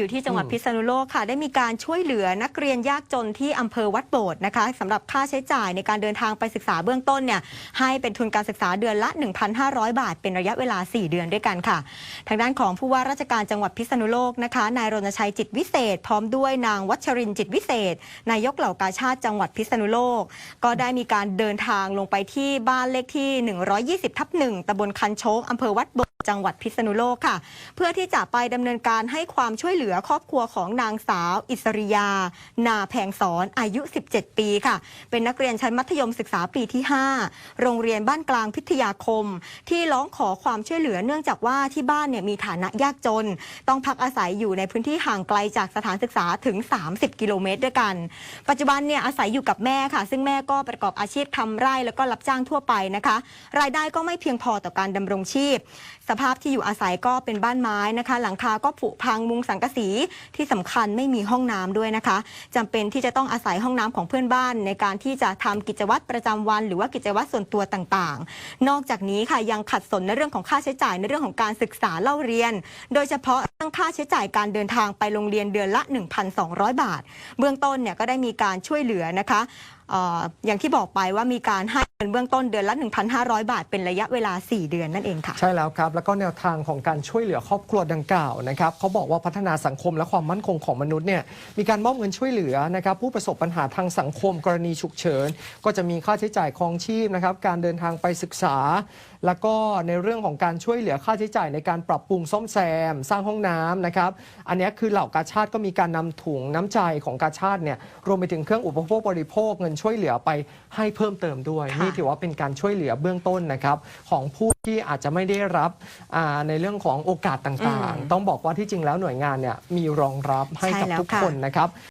อยู่ที่จังหวัดอืมพิษณุโลกค่ะ ได้มีการช่วยเหลือนักเรียนยากจนที่อำเภอวัดโบดนะคะสำหรับค่าใช้จ่ายในการเดินทางไปศึกษาเบื้องต้นเนี่ยให้เป็นทุนการศึกษาเดือนละ 1,500 บาท เป็นระยะเวลา 4 เดือนด้วยกันค่ะ ทางด้านของผู้ว่าราชการจังหวัดพิษณุโลกนะคะนายรณชัยจิตวิเศษ พร้อมด้วยนางวัชรินทร์จิตวิเศษ นายกเหล่ากาชาติจังหวัดพิษณุโลก ก็ได้มีการเดินทางลงไปที่บ้านเลขที่ 120ทับหนึ่งตำบลคันโชกอำเภอวัดโบดจังหวัดพิษณุโลกค่ะ เพื่อที่จะไปดำเนินการให้ความช่วยเหลือครอบครัวของนางสาว อิสริยา นาแพงสอนอายุ 17 ปีค่ะ เป็นนักเรียนชั้นมัธยมศึกษาปีที่ 5 โรงเรียนบ้านกลางพิทยาคม ที่ร้องขอความช่วยเหลือเนื่องจากว่าที่บ้านเนี่ยมีฐานะยากจน ต้องพักอาศัยอยู่ในพื้นที่ห่างไกลจากสถานศึกษาถึง 30 กิโลเมตรด้วยกัน ปัจจุบันเนี่ยอาศัยอยู่กับแม่ค่ะ ซึ่งแม่ก็ประกอบอาชีพทำไร่แล้วก็รับจ้างทั่วไปนะคะ รายได้ก็ไม่เพียงพอต่อการดำรงชีพสภาพที่อยู่อาศัยก็เป็นบ้านไม้นะคะ หลังคาก็ผุพังมุงสังกะสีที่สำคัญไม่มีห้องน้ำด้วยนะคะจำเป็นที่จะต้องอาศัยห้องน้ำของเพื่อนบ้าน ในการที่จะทำกิจวัตรประจำวัน หรือว่ากิจวัตรส่วนตัวต่างๆ นอกจากนี้ค่ะยังขัดสนในเรื่องของค่าใช้จ่ายในเรื่องของการศึกษาเล่าเรียน โดยเฉพาะเรื่องค่าใช้จ่ายการเดินทางไปโรงเรียนเดือนละ 1,200 บาท เบื้องต้นเนี่ยก็ได้มีการช่วยเหลือนะคะ อย่างที่บอกไปว่ามีการให้เงินเบื้องต้นเดือนละ 1,500 บาท เป็นระยะเวลา 4 เดือนนั่นเองค่ะ ใช่แล้วครับ แล้วก็แนวทางของการช่วยเหลือครอบครัวดังกล่าวนะครับเขาบอกว่าพัฒนาสังคมและความมั่นคงของมนุษย์เนี่ยมีการมอบเงินช่วยเหลือนะครับผู้ประสบปัญหาทางสังคมกรณีฉุกเฉิน ก็จะมีค่าใช้จ่ายครองชีพนะครับการเดินทางไปศึกษา แล้วก็ในเรื่องของการช่วยเหลือค่าใช้จ่ายในการปรับปรุงซ่อมแซม สร้างห้องน้ำนะครับอันนี้คือเหล่ากาชาติก็มีการนำถุงน้ำใจของกาชาติเนี่ยรวมไปถึงเครื่องอุปโภคบริโภคเงินช่วยเหลือไปให้เพิ่มเติมด้วย ค่ะ นี่ถือว่าเป็นการช่วยเหลือเบื้องต้นนะครับ ของผู้ที่อาจจะไม่ได้รับอ่าในเรื่องของโอกาสต่างอืมๆต้องบอกว่าที่จริงแล้วหน่วยงานเนี่ยมีรองรับให้กับใช่แล้วทุกค่ะ คนนะครับ